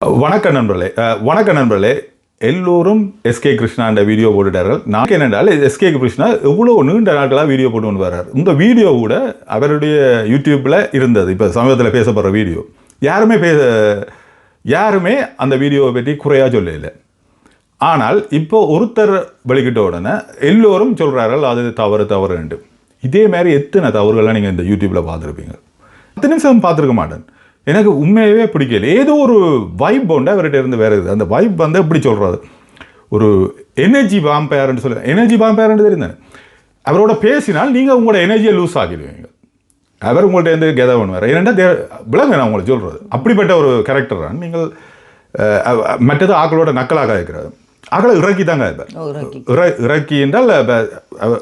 வணக்க நண்பர்களே. வணக்க நண்பர்களே. எல்லோரும் எஸ்கே கிருஷ்ணான்ற வீடியோ போட்டுட்டார்கள். நான் என்னென்றால் எஸ்கே கிருஷ்ணா எவ்வளோ நீண்ட நாட்களாக வீடியோ போட்டு கொண்டு வர்றார். இந்த வீடியோ கூட அவருடைய யூடியூப்பில் இருந்தது. இப்போ சமீபத்தில் பேசப்படுற வீடியோ. யாருமே பேச யாருமே அந்த வீடியோவை பற்றி குறையாக சொல்லலை. ஆனால் இப்போ ஒருத்தர் வெளிக்கிட்ட உடனே எல்லோரும் சொல்கிறார்கள் அது தவறு தவறுண்டு இதே மாதிரி எத்தனை தவறுகள்லாம் நீங்கள் இந்த யூடியூப்பில் பார்த்துருப்பீங்க. பத்து நிமிஷம் பார்த்துருக்க மாட்டேன். எனக்கு உண்மையவே பிடிக்கல. ஏதோ ஒரு வைப் உண்டு அவர்கிட்ட இருந்து வேறு இது. அந்த வைப் வந்து எப்படி சொல்கிறது ஒரு எனர்ஜி வாம்பயர்னு சொல்லி எனர்ஜி வாம்பயர்னு தெரியுது அவரோட பேசினால் நீங்கள் உங்களோட எனர்ஜியை லூஸ் ஆகிடுவீங்க. அவர் உங்கள்ட்ட இருந்து கெத பண்ணுவார். ஏன்னா தே விளங்க நான் உங்களுக்கு சொல்கிறது அப்படிப்பட்ட ஒரு கேரக்டர் தான் நீங்கள் மற்றது ஆக்களோட நக்கலாக இருக்கிறது ஆக்களை இறக்கி தாங்க இருப்பார் ஓ, இறக்கி. இற- இறக்கி என்றால் இப்ப,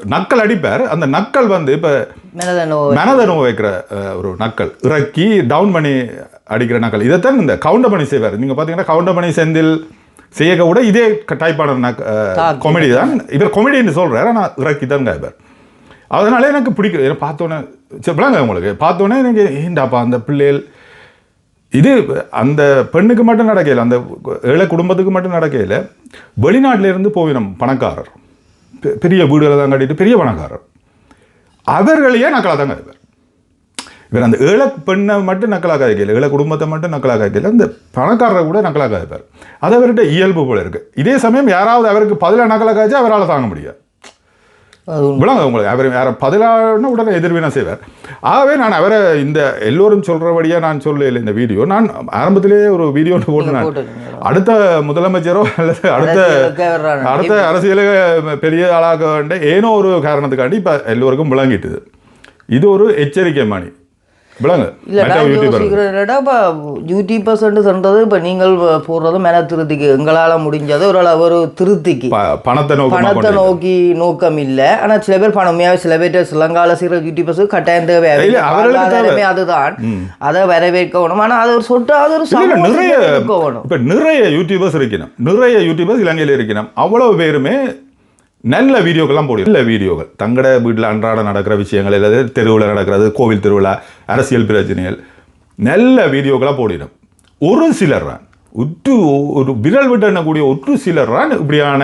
நக்கல் அடிப்பார். அந்த நக்கல் வந்து இப்போ மனத நோய் வைக்கிற ஒரு நக்கல். இறக்கி டவுன் பண்ணி அடிக்கிற நக்கல். இதைத்தான் இந்த கவுண்டர் பண்ணி செய்வார். நீங்கள் பார்த்தீங்கன்னா கவுண்டர் பண்ணி செந்தில் செய்யக்க கூட இதே டைப்பான நக். காமெடி தான். இவர் காமெடின்னு சொல்கிறார் ஆனால் இறக்கி தான் கேட்பார் அதனால எனக்கு பிடிக்கும் ஏன்னா பார்த்தோன்னே சரி உங்களுக்கு. பார்த்தோன்னே எனக்கு ஏண்டாப்பா அந்த பிள்ளைகள் இது அந்த பெண்ணுக்கு மட்டும் நடக்கல அந்த ஏழை குடும்பத்துக்கு மட்டும் நடக்கல. வெளிநாட்டிலேருந்து இருந்து பணக்காரர் பெரிய வீடுகளை தான் கட்டிட்டு பெரிய பணக்காரர். அவர்களையே நக்கலாக தான் கதைப்பார் இவர் அந்த ஏழை பெண்ணை மட்டும் நக்கலாக கதைக்கல ஏழை குடும்பத்தை மட்டும் நக்கலாக கதைக்கல அந்த பணக்காரரை கூட நக்கலாக கதைப்பார் அது அவர்கிட்ட இயல்பு போல இருக்குது இதே சமயம் யாராவது அவருக்கு பதிலாக நக்கலாக வச்சா அவரால் தாங்க முடியாது. விளங்க உங்களுக்கு அவர் யாரை பதிலான உடனே எதிர்வினா செய்வார். ஆகவே நான் அவரை இந்த எல்லோரும் சொல்கிறபடியாக நான் சொல்லல இந்த வீடியோ. நான் ஆரம்பத்திலேயே ஒரு வீடியோ ஒன்று போட்டு நான் போட்டிருக்கீங்க. அடுத்த முதலமைச்சரோ அல்லது அடுத்த. அடுத்த அரசியலுக்கு பெரிய ஆளாக வேண்டிய ஏனோ ஒரு காரணத்துக்காண்டி இப்போ எல்லோருக்கும் விளங்கிட்டுது. இது ஒரு எச்சரிக்கை மணி. யூடியூபர்ஸ் சொல்றது இப்போ நீங்கள் போடுறது மென திருத்திக்கு எங்களால முடிஞ்சது ஒரு ஒரு திருத்திக்கு. ப- பணத்தை பணத்தை நோக்கி நோக்கம் இல்ல ஆனா சில பேர் சில பேர் சிலங்கால செய்கிற யூடியூபர்ஸ் கட்டாயம் தேவை. அதுதான். அதை வரவேற்கணும். ஆனா அது ஒரு சொட்டு அது ஒரு நிறைய இப்ப நிறைய யூடியூபர்ஸ் இருக்கணும். நிறைய யூடியூபர்ஸ் இலங்கையில் இருக்கணும். அவ்வளவு பேருமே நல்ல வீடியோக்கெல்லாம் போடும் நல்ல வீடியோக்கள் தங்கட வீட்டில் அன்றாட நடக்கிற விஷயங்கள் அல்லது தெருவில் நடக்கிறது கோவில் திருவிழா அரசியல் பிரச்சனைகள் நல்ல வீடியோக்களாக போடிடும். ஒரு சிலர் தான். ஒற்று ஒரு விரல் விட்டு எண்ணக்கூடிய ஒற்று சிலர் தான் இப்படியான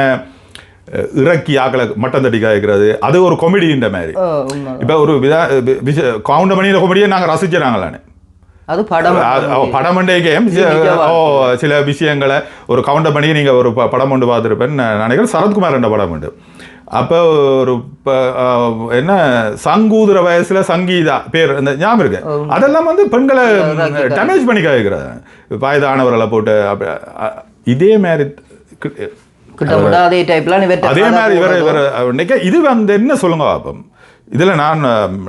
இறக்கி ஆக்களை மட்டம் தட்டி காய்க்கிறது. அது ஒரு கொமெடின்ற மாதிரி. இப்போ ஒரு விதா கவுண்டமணியில் கொமெடியை நாங்கள் ரசிச்சிடறாங்களானே அது படம். படம் கேம். சில விஷயங்களை ஒரு கவுண்டர் பண்ணி நீங்கள் ஒரு படம் ஒன்று பார்த்துருப்பேன்னு நான் நினைக்கிறேன் சரத்குமார் என்ற படம் உண்டு. அப்போ ஒரு என்ன சங்கூதுற வயசுல சங்கீதா பேர் அந்த ஞாபகம் இருக்கு. அதெல்லாம் வந்து பெண்களை டேமேஜ் பண்ணி காய்க்கிறது வயதானவர்களை போட்டு இதே மாதிரி அதே மாதிரி இவர் இவர் இது வந்து என்ன சொல்லுங்க பாப்போம். இதில் நான்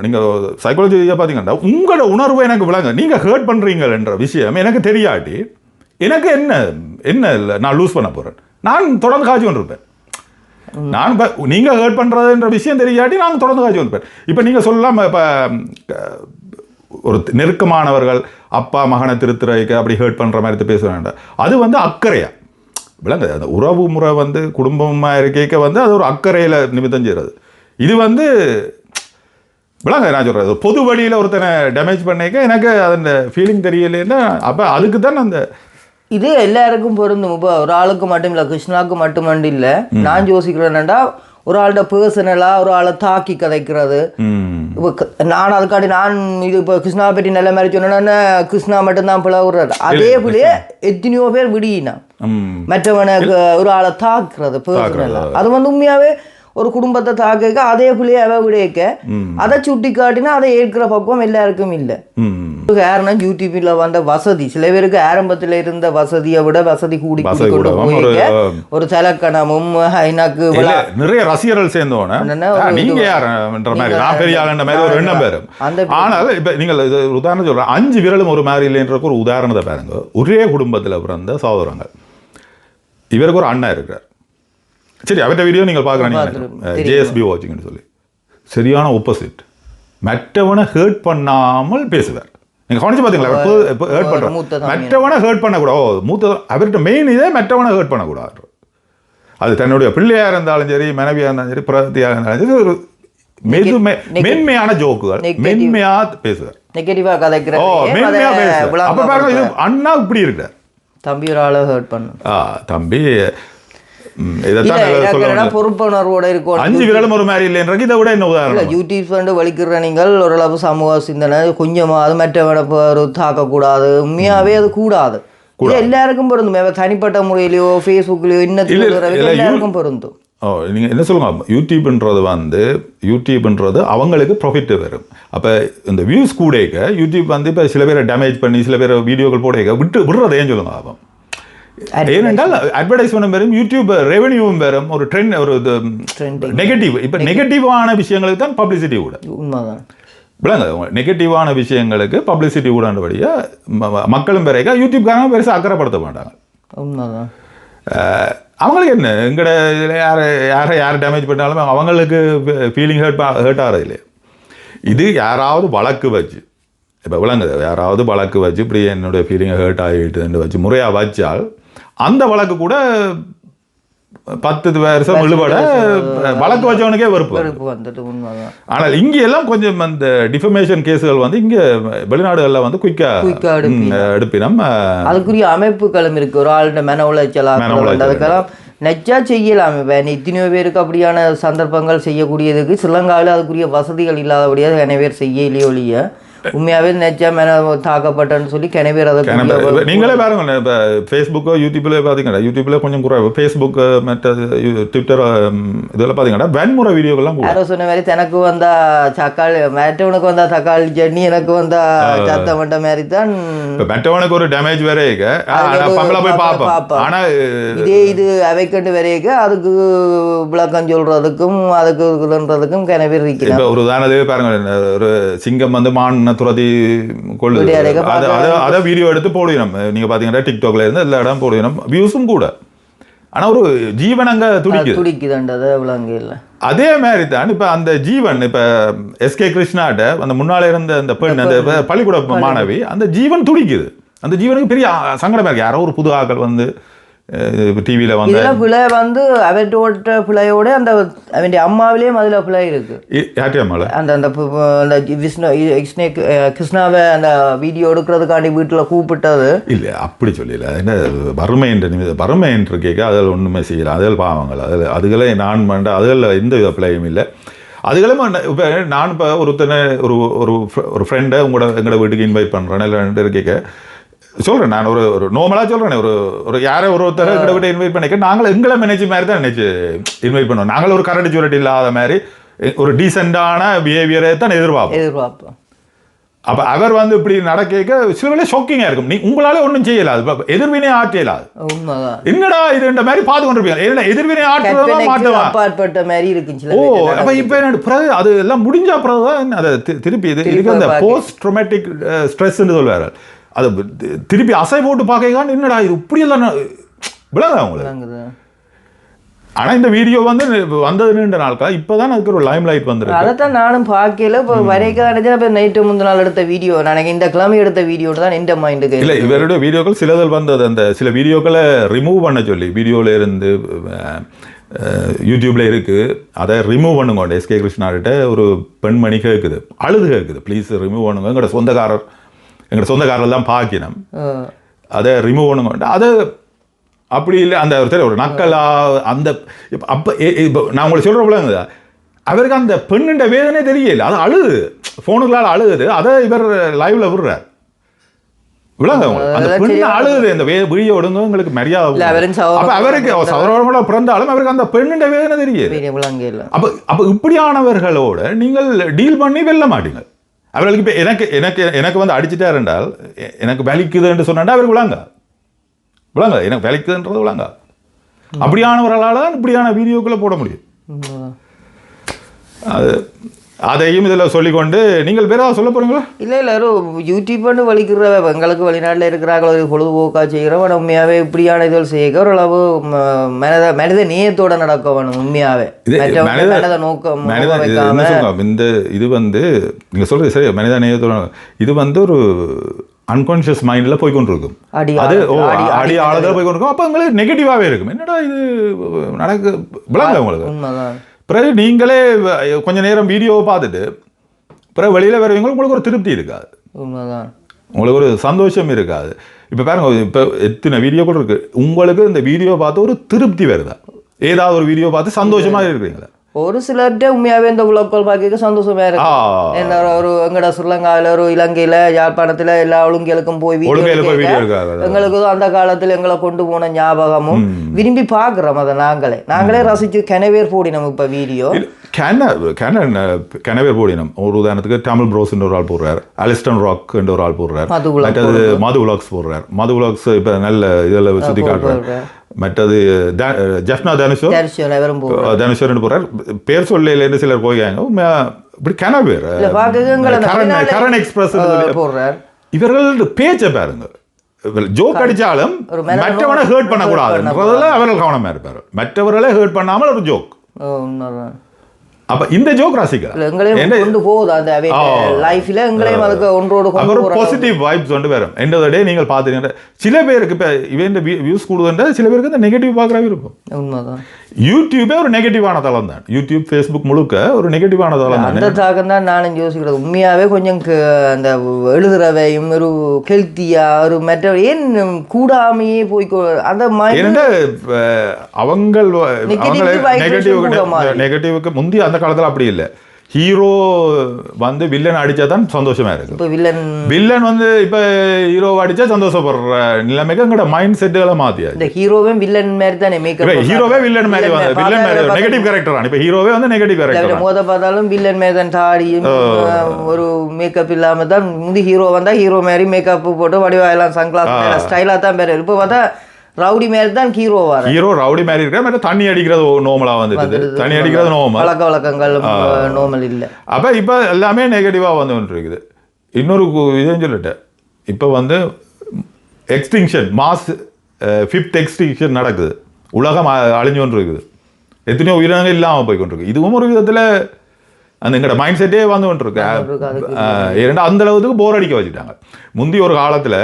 நீங்கள் சைக்காலஜியாக பார்த்தீங்கன்னா உங்களோட உணர்வு எனக்கு விளங்க நீங்கள் ஹேர்ட் பண்ணுறீங்கன்ற விஷயம் எனக்கு தெரியாட்டி எனக்கு என்ன என்ன இல்லை நான் லூஸ் பண்ண போகிறேன் நான் தொடர்ந்து காய்ச்சி கொண்டிருப்பேன். நான் இப்போ நீங்கள் ஹேர்ட் பண்ணுறதுன்ற விஷயம் தெரியாட்டி நான் தொடர்ந்து காய்ச்சி கொண்டிருப்பேன். இப்போ நீங்கள் சொல்லலாம் இப்போ ஒரு நெருக்கமானவர்கள் அப்பா மகனை திருத்துறைக்கு அப்படி ஹேர்ட் பண்ணுற மாதிரி பேசுகிறாங்க அது வந்து அக்கறையாக விளங்க அந்த உறவு முறை வந்து குடும்பமாக இருக்கைக்க வந்து அது ஒரு அக்கறையில் நிமித்தம் செய்கிறது. இது வந்து விளங்க நான் சொல்கிறது பொது வழியில் ஒருத்தனை டேமேஜ் பண்ணிக்க எனக்கு அந்த ஃபீலிங் தெரியலைன்னா அப்போ அதுக்கு தான் அந்த இது எல்லாருக்கும் பொருந்தும். இப்போ ஒரு ஆளுக்கு மட்டும் இல்லை கிருஷ்ணாவுக்கு மட்டுமண்டு இல்லை. நான் யோசிக்கிறேன்டா ஒரு ஆள்கிட்ட பர்சனலா ஒரு ஆளை தாக்கி கதைக்கிறது. இப்போ நான் அதுக்காண்டி நான் இது இப்போ கிருஷ்ணா பற்றி நல்ல மாதிரி சொன்னேன்னா கிருஷ்ணா மட்டும்தான் பிளவுறாரு. அதே போலயே எத்தனையோ பேர் விடியினா ம், மற்றவனுக்கு ஒரு ஆளை தாக்குறது பர்சனலா அது வந்து உண்மையாவே ஒரு குடும்பத்தை தாக்க அதே புள்ளைய அவ விடையக்க அதை சுட்டி காட்டினா அதை ஏற்கிற பக்குவம் எல்லாருக்கும் இல்லை. காரணம் யூடியூப்ல வந்த வசதி. சில பேருக்கு ஆரம்பத்துல இருந்த வசதியை விட வசதி கூடி ஒரு, தலக்கணமும் எனக்கு நிறைய ரசிகர்கள் ஒரு நீங்க யாருன்ற மாதிரி நான் பெரிய ஆளுன்ற மாதிரி ஒரு எண்ணம் பேரும் ஆனால் இப்ப நீங்கள் இது ஒரு உதாரணம் சொல்றேன். அஞ்சு விரலும் ஒரு மாதிரி இல்லைன்றக்கு ஒரு உதாரணத்தை பாருங்க. ஒரே குடும்பத்துல பிறந்த சகோதரங்கள் இவருக்கு ஒரு அண்ணா இருக்கிறார். சரி அவர்கிட்ட வீடியோ நீங்கள். பார்க்குறீங்க ஜேஎஸ்பி வாட்சிங்னு சொல்லி. சரியான opposite மற்றவனை ஹேர்ட் பண்ணாமல் பேசுவார் நீங்க கவனிச்சு பார்த்தீங்களா இப்போ ஹேர்ட் பண்ணுறோம். மற்றவனை ஹேர்ட் பண்ணக்கூடாது. ஓ மூத்த அவர்கிட்ட மெயின் இதே மற்றவனை ஹேர்ட் பண்ணக்கூடாது. அது தன்னுடைய பிள்ளையா இருந்தாலும் சரி மனைவியா இருந்தாலும் சரி பிரகதியாக இருந்தாலும் சரி ஒரு மெது மென்மையான ஜோக்குகள். மென்மையா பேசுவார் நெகட்டிவா ஓ கதைக்கிறது மென்மையா பேசுவார் அப்ப பாருங்க அண்ணா இப்படி இருக்கிறார். தம்பி ஒரு ஆளை ஹர்ட் பண்ணும் ஆ தம்பி பொறுப்புணர்வோட இருக்கும் அஞ்சு விரலும் ஒரு மாதிரி இல்லைன்றது இதை விட என்ன இல்ல உதாரணம் யூடியூப் வந்து வலிக்கிற நீங்கள் ஓரளவு சமூக சிந்தனை கொஞ்சமாவது மற்றவனை இப்போ ஒரு தாக்கக்கூடாது. உண்மையாவே அது கூடாது. எல்லாருக்கும் பொருந்தும். தனிப்பட்ட முறையிலயோ ஃபேஸ்புக்லயோ எல்லாருக்கும் பொருந்தும். ஓ நீங்கள் என்ன சொல்லுங்க? யூடியூப்ன்றது வந்து யூடியூப்ன்றது அவங்களுக்கு ப்ராஃபிட் வரும். அப்போ இந்த வியூஸ் கூடக்க யூடியூப் வந்து இப்போ சில பேரை டேமேஜ் பண்ணி சில பேர் வீடியோக்கள் போடக்க விட்டு விடுறது ஏன் சொல்லுங்க லாபம் ஏனென்றால் அட்வர்டைஸ்மெண்ட் வரும் யூடியூப் ரெவென்யூவும் வரும் ஒரு ட்ரெண்ட் ஒரு இது. நெகட்டிவ் இப்போ நெகட்டிவான விஷயங்களுக்கு தான் பப்ளிசிட்டி கூட உண்மைதான். விளங்க நெகட்டிவான விஷயங்களுக்கு பப்ளிசிட்டி கூடபடியா மக்களும் பிறகு யூடியூப்காரங்க பெருசாக அக்கறைப்படுத்த மாட்டாங்க. உண்மைதான். அவங்களுக்கு என்ன? எங்கட இதில் யார் யாரை யார் டேமேஜ் பண்ணாலும் அவங்களுக்கு ஃபீலிங் ஹர்ட் ஹர்ட் ஆகிறது இல்லையா. இது யாராவது வழக்கு வச்சு இப்போ விளங்குது யாராவது வழக்கு வச்சு இப்படி என்னுடைய ஃபீலிங் ஹர்ட் ஆகிட்டுன்னு வச்சு முறையாக வச்சால் அந்த வழக்கு கூட பத்து வருஷம் விழுபட வழக்கு வச்சவனுக்கே வெறுப்பு. வெறுப்பு வந்துட்டு உண்மைதான் ஆனால் இங்கே எல்லாம் கொஞ்சம் அந்த டிஃபமேஷன் கேஸுகள் வந்து இங்கே வெளிநாடுகளில் வந்து குயிக்காக எடுப்பினம். அதுக்குரிய அமைப்புகளும் இருக்கு ஒரு ஆளுடைய மன உளைச்சலா மன உளைச்சல் அதுக்கெல்லாம் நெச்சா செய்யலாம் இப்போ எத்தனையோ பேருக்கு அப்படியான சந்தர்ப்பங்கள் செய்யக்கூடியதுக்கு சிலங்காவில் அதுக்குரிய வசதிகள் இல்லாதபடியாக நிறைய பேர் செய்யலையோ ஒழிய உண்மையாவே நெச்சா மன தாக்கப்பட்டன்னு சொல்லி கிண பேர் இப்ப அதை நீங்களே பாருங்க இப்போ ஃபேஸ்புக்கோ யூடியூப்ல பார்த்தீங்கன்னா யூடியூப்ல கொஞ்சம் குறைவு. ஃபேஸ்புக் மற்ற ட்விட்டர் இதெல்லாம் பார்த்தீங்கன்னா வன்முறை வீடியோக்கெல்லாம் யாரோ சொன்ன மாதிரி தனக்கு வந்தா தக்காளி மற்றவனுக்கு வந்தா தக்காளி சட்னி எனக்கு வந்தா சத்த மட்ட மாதிரி தான். மற்றவனுக்கு ஒரு டேமேஜ் வேற இருக்கு. அது ஒரு பம்பளை போய். பார்ப்போம். ஆனால் இதே இது அவைக்கண்டு வரையக்கு அதுக்கு விளக்கம் சொல்றதுக்கும் அதுக்கு இதுன்றதுக்கும் கிண பேர் இருக்கிறான் ஒரு உதாரணத்துக்கு பாருங்க ஒரு சிங்கம் வந்து மான் துரத்தி கொள்ளுது. அதை அதை வீடியோ எடுத்து போடுவோம் நீங்கள் பார்த்தீங்கன்னா டிக்டாக்ல இருந்து எல்லா இடம் போடுவோம் வியூஸும் கூட. ஆனால் ஒரு ஜீவன் அங்கே துடிக்குது. துடிக்குதுன்றது விளங்கு இல்லை. அதே மாதிரி தான் இப்போ அந்த ஜீவன் இப்போ எஸ்கே கிருஷ்ணாட்ட அந்த முன்னால இருந்த அந்த பெண் அந்த பள்ளிக்கூட மாணவி அந்த ஜீவன் துடிக்குது. அந்த ஜீவனுக்கு பெரிய ஆ- சங்கடமா இருக்கு. யாரோ ஒரு புது ஆக்கள் வந்து டிவியில் வந்து பிழை வந்து அவற்றோட பிழையோட அந்த அவன் அம்மாவிலேயும் அதுல பிழை இருக்கு. யார்ட்டியா மேலே அந்த அந்த அந்த விஷ்ணு கிருஷ்ணே கிருஷ்ணாவை அந்த வீடியோ எடுக்கிறதுக்காண்டி வீட்டுல கூப்பிட்டது. இல்லை அப்படி சொல்லல என்ன வறுமை என்ற நிமிடம் வறுமை என்று கேட்க அதில் ஒன்றுமே செய்யல. அதில் பாவங்கள். அதில் அதுகளே நான் பண்ண அதில் எந்த வித பிழையும் இல்லை. அதுகளும் இப்போ நான் இப்போ ஒருத்தனை ஒரு ஒரு ஒரு ஃப்ரெண்டை உங்களோட எங்களோட வீட்டுக்கு இன்வைட் பண்ணுறேன் இல்லை கேட்க. சொல்கிறேன் நான் ஒரு ஒரு நார்மலாக சொல்கிறேன் ஒரு ஒரு யாரை ஒரு ஒருத்தரை எங்களை வீட்டை இன்வைட் பண்ணிக்க நாங்கள் எங்களை நினைச்ச மாதிரி தான் நினைச்சு இன்வைட் பண்ணுவோம். நாங்கள் ஒரு கரண்ட் சுரட்டி இல்லாத மாதிரி ஒரு டீசெண்டான பிஹேவியரை தான் எதிர்பார்ப்போம். எதிர்பார்ப்போம். அப்ப அவர் வந்து இப்படி நடக்க சில ஷாக்கிங்காக இருக்கும். நீ உங்களால ஒன்றும் செய்யலாது எதிர்வினை ஆற்றலாது என்னடா இதுன்ற மாதிரி பார்த்து கொண்டிருப்பீங்க என்ன எதிர்வினை மாட்டுவான் அப்பாற்பட்ட மாதிரி இருக்கு ஓ. அப்ப இப்ப என்ன பிறகு அது எல்லாம் முடிஞ்ச பிறகு தான் அதை திருப்பி இது இதுக்கு அந்த. போஸ்ட் ட்ரோமேட்டிக் ஸ்ட்ரெஸ்ன்னு சொல்லுவாரு. அது திருப்பி அசை போட்டு பார்க்கலாம் என்னடா இது இப்படி எல்லாம் விளங்க உங்களுக்கு? விளங்குது. ஆனா இந்த வீடியோ வந்து வந்தது நீண்ட நாட்களா? இப்பதான் அதுக்கு ஒரு லைம் லைட் வந்துருக்கு. அதைத்தான் நானும் பார்க்கல இப்போ வரைக்க நினைச்சா இப்போ நைட்டு முந்தின நாள் எடுத்த வீடியோ. எனக்கு இந்த கிழமை எடுத்த வீடியோ தான் இந்த மைண்டுக்கு. இல்ல இவருடைய வீடியோக்கள் சிலதில் வந்தது. அந்த சில வீடியோக்களை ரிமூவ் பண்ண சொல்லி வீடியோல இருந்து அஹ், அஹ், யூடியூப்ல இருக்கு. அதை ரிமூவ் பண்ணுங்க. எஸ்கே கிருஷ்ணாகிட்ட ஒரு பெண்மணி கேட்குது அழுது கேட்குது ப்ளீஸ் ரிமூவ் பண்ணுங்க எங்களோட சொந்தக்காரர் எங்களோட சொந்தக்காரர் தான் பாக்கினம் அதை ரிமூவ் பண்ணுங்க அதை அப்படி இல்லை அந்த ஒரு சரி ஒரு நக்கலா அந்த இப்ப அப்போ இப்போ நான் உங்களுக்கு சொல்கிறப்பலங்க அவருக்கு அந்த பெண்ணுண்ட வேதனை தெரியல. அது அழுகுது ஃபோனுக்களால் அழுகுது. அதை இவர் லைவ்ல விடுறார். விளங்க. அந்த பெண்ணு அழுகுது. இந்த வே வீடியோ விடுங்க உங்களுக்கு மரியாதை அப்ப அவருக்கு சகோதரனோட பிறந்தாலும் அவருக்கு அந்த பெண்ணுண்ட வேதனை தெரியுது. அப்ப அப்ப இப்படியானவர்களோட நீங்கள் டீல் பண்ணி வெல்ல மாட்டீங்க. அவர்களுக்கு இப்ப எனக்கு எனக்கு எனக்கு வந்து அடிச்சிட்டார் என்றால் எனக்கு வலிக்குதுன்னு சொன்னா அவருக்கு விளங்க விளங்க எனக்கு வலிக்குதுன்றது விளங்க அப்படியானவர்களால தான் இப்படியான வீடியோக்களை போட முடியும். அது அதையும் இதில் சொல்லிக்கொண்டு நீங்கள் ஏதாவது சொல்ல போறீங்களா? இல்ல இல்ல ஒரு யூடியூப்னு வலிக்கிற எங்களுக்கு வெளிநாட்டில் இருக்கிறார்கள் ஒரு பொழுதுபோக்கா செய்கிறோம் ஆனால் உண்மையாவே இப்படியான இதுகள் செய்ய ஓரளவு மனித மனித நேயத்தோட நடக்க வேணும் மற்றவங்க மனித- நோக்கம் மனித இந்த இது வந்து நீங்க சொல்றது சரி மனித நேயத்தோட இது வந்து ஒரு அன்கான்ஷியஸ் மைண்ட்ல போய் கொண்டிருக்கும் அடி அது ஓ அடி- ஆழத்தில் போய் கொண்டிருக்கும் அப்போ உங்களுக்கு நெகட்டிவாகவே இருக்கும். என்னடா இது நடக்கு விளங்க உங்களுக்கு? உண்மைதான். பிறகு நீங்களே வ- கொஞ்ச நேரம் வீடியோவை பார்த்துட்டு பிறகு வெளியில் வருவீங்க உங்களுக்கு ஒரு திருப்தி இருக்காது. உண்மைதான். உங்களுக்கு ஒரு சந்தோஷம் இருக்காது. இப்போ பாருங்க இப்போ எத்தனை வீடியோ கூட இருக்கு. உங்களுக்கு இந்த வீடியோ பார்த்து ஒரு திருப்தி வருதா? ஏதாவது ஒரு வீடியோ பார்த்து சந்தோஷமா இருக்கிறீங்களா? ஒரு சிலர்கிட்ட உண்மையாவே இந்த உலகங்கள் பார்க்க சந்தோஷமா ஆ இருக்கு என்ன ஒரு- எங்கட ஸ்ரீலங்காவில் ஒரு இலங்கையில யாழ்ப்பாணத்துல எல்லா ஒழுங்கலுக்கும் போய் எங்களுக்கு அந்த காலத்துல எங்களை கொண்டு போன ஞாபகமும் விரும்பி பார்க்குறோம் அதை நாங்களே நாங்களே ரசிச்சு கெனவேர் போடினோம் இப்ப வீடியோ கேன கேன கெனவேர் போடினம் ஒரு உதாரணத்துக்கு தமிழ் ப்ரோஸ்ன்ற ஒரு ஆள் போடுறார் அலிஸ்டன் ராக் என்ற ஒரு ஆள் போடுறார் மற்றது மது விலாக்ஸ் போடுறார் மது விலாக்ஸ் இப்போ நல்ல இதில் சுற்றி காட்டுறார் மற்றது ஜெஃப்னா தனுஷோ தனுஷர்னு போறார் பேர் சொல்லையிலேருந்து சிலர் போய்க்காங்க இப்படி அந்த கரண் எக்ஸ்பிரஸ் போடுறார் இவர்கள் பேச்சை பாருங்க ஜோக் அடிச்சாலும் மற்றவனை ஹேர்ட் பண்ணக்கூடாதுன்றதுல அவர்கள் கவனமா இருப்பார் மற்றவர்களை ஹேர்ட் பண்ணாமல் ஒரு ஜோக். அப்ப இந்த ஜோக் ரசிக்கலாம் எங்களையும் கொண்டு போகுது? அந்த லைஃப்ல எங்களையும் அதுக்கு ஒன்றோடு போறாங்க பாசிட்டிவ் வைப்ஸ் வந்து வரும் எண்ட் டே நீங்கள் பார்த்துட்டீங்க சில பேருக்கு இப்போ இவன் வியூஸ் கூடுதுன்ற சில பேருக்கு இந்த நெகட்டிவ் பார்க்குறவே இருக்கும். உண்மைதான். யூடியூபே ஒரு நெகட்டிவான தளம் தான். யூடியூப் ஃபேஸ்புக் முழுக்க ஒரு நெகட்டிவான தளம் தான். அந்த தாக்கம் தான் நானும் யோசிக்கிறது. உண்மையாவே கொஞ்சம் அந்த எழுதுறவையும் ஒரு ஹெல்த்தியா ஒரு மற்ற ஏன் கூடாமையே போய் அந்த மாதிரி அவங்கள் நெகட்டிவ். நெகட்டிவுக்கு முந்தி அந்த காலத்துல அப்படி இல்லை. ஹீரோ வந்து வில்லன் அடிச்சா தான் சந்தோஷமா இருக்கு. இப்ப வில்லன் வில்லன் வந்து இப்ப ஹீரோ அடிச்சா சந்தோஷப்படுற நிலைமைக்கு எங்கட மைண்ட் செட்டுகளை மாத்தியாச்சு. இந்த ஹீரோவே வில்லன் மாதிரி தானே மேக்கப் ஹீரோவே வில்லன் மாதிரி வந்து வில்லன் மாதிரி நெகட்டிவ் கேரக்டர் இப்ப ஹீரோவே வந்து நெகட்டிவ் கேரக்டர் மோத பார்த்தாலும் வில்லன் மாதிரி தான் தாடியும் ஒரு மேக்கப் இல்லாம தான் முந்தி ஹீரோ வந்தா ஹீரோ மாதிரி மேக்கப் போட்டு வடிவா எல்லாம் சன்கிளாஸ் ஸ்டைலா தான் பேர் இப்போ பார்த்தா ரவுடி மாதிரி தான் ஹீரோ வர. ஹீரோ ரவுடி மாதிரி இருக்கிற மாதிரி தண்ணி அடிக்கிறது நோமலா வந்துட்டு தண்ணி அடிக்கிறது நோமல் பழக்க வழக்கங்கள் நோமல் இல்ல. அப்ப இப்ப எல்லாமே நெகட்டிவா வந்து இருக்குது இன்னொரு இதையும் சொல்லிட்டேன். இப்போ வந்து எக்ஸ்டிங்ஷன் மாஸ் ஃபிஃப்த் எக்ஸ்டிங்ஷன் நடக்குது. உலகம் அழிஞ்சு கொண்டு இருக்குது எத்தனையோ உயிரினங்கள் இல்லாமல் போய் கொண்டிருக்கு. இதுவும் ஒரு விதத்துல அந்த எங்கட மைண்ட் செட்டே வந்து கொண்டிருக்கு. ஏன்னா அந்த அளவுக்கு போர் அடிக்க வச்சுட்டாங்க. முந்தி ஒரு காலத்துல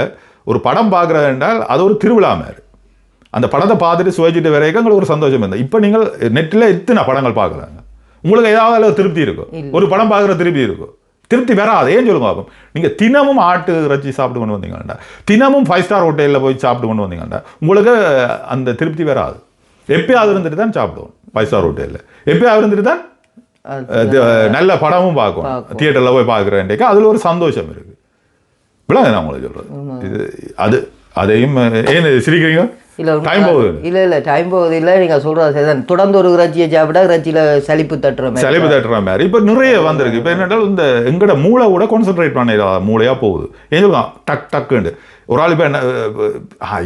ஒரு படம் பார்க்குறது என்றால் அது ஒரு திருவிழா மாதிரி. அந்த படத்தை பார்த்துட்டு சுவைச்சிட்டு வரைக்கும் உங்களுக்கு ஒரு சந்தோஷம் இருந்தது. இப்போ நீங்கள் நெட்டில் எத்தனை படங்கள் பார்க்குறாங்க? உங்களுக்கு ஏதாவது அளவு திருப்தி இருக்கும் ஒரு படம் பார்க்குற திருப்தி இருக்கும் திருப்தி வராது ஏன் சொல்லுங்க பாப்போம். நீங்கள் தினமும் ஆட்டு இறைச்சி சாப்பிட்டு கொண்டு வந்தீங்கன்னா தினமும் ஃபைவ் ஸ்டார் ஹோட்டலில் போய் சாப்பிட்டு கொண்டு வந்தீங்கன்னா உங்களுக்கு அந்த திருப்தி வராது. எப்பயாவது இருந்துட்டு தான் சாப்பிடுவோம் ஃபைவ் ஸ்டார் ஹோட்டலில் எப்பயாவது இருந்துட்டு தான் நல்ல படமும் பார்க்கும் தியேட்டரில் போய் பார்க்குறேன்டேக்கு அதில் ஒரு சந்தோஷம் இருக்கு. இப்படிலாம் நான் உங்களுக்கு சொல்கிறது இது அது அதையும் ஏன் சிரிக்கிறீங்க? இல்ல டைம் போகுது. இல்ல இல்ல டைம் போகுது. இல்ல நீங்க சொல்றது சரிதான். தொடர்ந்து ஒரு இறைச்சியை சாப்பிட்டா இறைச்சியில சலிப்பு தட்டுற மாதிரி. செலவு தட்டுற மாதிரி. இப்போ நிறைய வந்திருக்கு. இப்போ என்னென்றால் இந்த எங்கட மூளை கூட கான்சென்ட்ரேட் பண்ண மூளையாக போகுது. சொல்லலாம் டக் டக்குண்டு ஒரு ஆள் இப்போ என்ன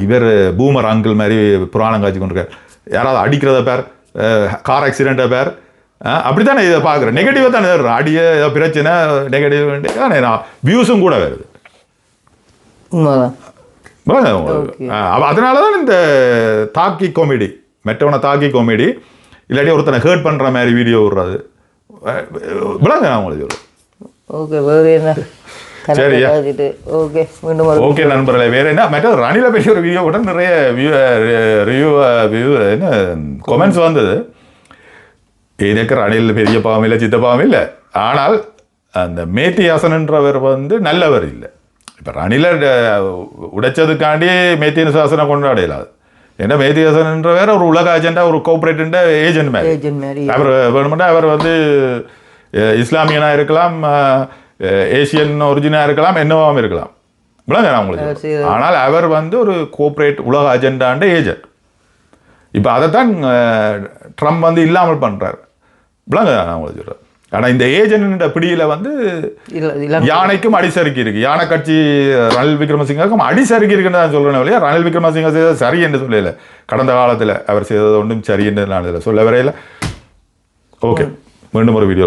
இவர் பூமர் அங்கிள் மாதிரி புராணம் காட்சி கொண்டிருக்கார். யாராவது அடிக்கிறத பேர் கார் ஆக்சிடெண்ட்டை பேர் அப்படித்தானே இதை பார்க்குறேன் நெகட்டிவாக தானே வருது அடிய ஏதோ பிரச்சனை நெகட்டிவ் தானே நான் வியூஸும் கூட வருது. உண்மைதான். அதனால தான் இந்த தாக்கி காமெடி மெட்டவனை தாக்கி காமெடி இல்லாட்டி ஒருத்தனை ஹேர்ட் பண்ணுற மாதிரி வீடியோ விடுறது. விளங்க நான் உங்களுக்கு ஓகே வேறு என்ன? சரியா. ஓகே மீண்டும் ஓகே நண்பர்களே வேற என்ன? மற்றது ரணில பற்றி ஒரு வீடியோ கூட நிறைய வியூ ரிவ்யூ வியூ என்ன கொமெண்ட்ஸ் வந்தது. எனக்கு ரணில் பெரிய பாவம் இல்லை சித்த பாவம் இல்லை. ஆனால் அந்த மேத்தியாசனன்றவர் வந்து நல்லவர் இல்லை. இப்போ ரணில உடைச்சதுக்காண்டி மேத்தியசாசனம் கொண்டாடலாது ஏன்னா மேத்தியாசனன்றவர் ஒரு உலக அஜெண்டா ஒரு கோஆப்ரேட் ஏஜென்ட் மாதிரி. அவர் வேணுமெண்டா அவர் வந்து அஹ், இஸ்லாமியனா இருக்கலாம் ஏசியன் ஒரிஜினா இருக்கலாம் என்னவாவும் இருக்கலாம். விளங்க உங்களுக்கு. ஆனால் அவர் வந்து ஒரு கோஆப்ரேட் உலக அஜெண்டாண்ட ஏஜென்ட் இப்போ அதைத்தான் ட்ரம்ப் வந்து இல்லாமல் பண்றார். விளங்க நான் உங்களுக்கு சொல்கிறேன் ஆனால் இந்த ஏஜென்ட் பிடியில வந்து யானைக்கும் அடிசறுக்கி இருக்கு. யானை கட்சி ரணில் விக்ரமசிங்காக்கும் அடிசறுக்கி இருக்குன்னு நான் சொல்றேன் இல்லையா ரணில் விக்ரமசிங்க செய்தது சரி என்று சொல்லல. கடந்த காலத்தில் அவர் செய்தது ஒன்றும் சரி என்று நான் இதில் சொல்ல வரையில. ஓகே மீண்டும் ஒரு வீடியோ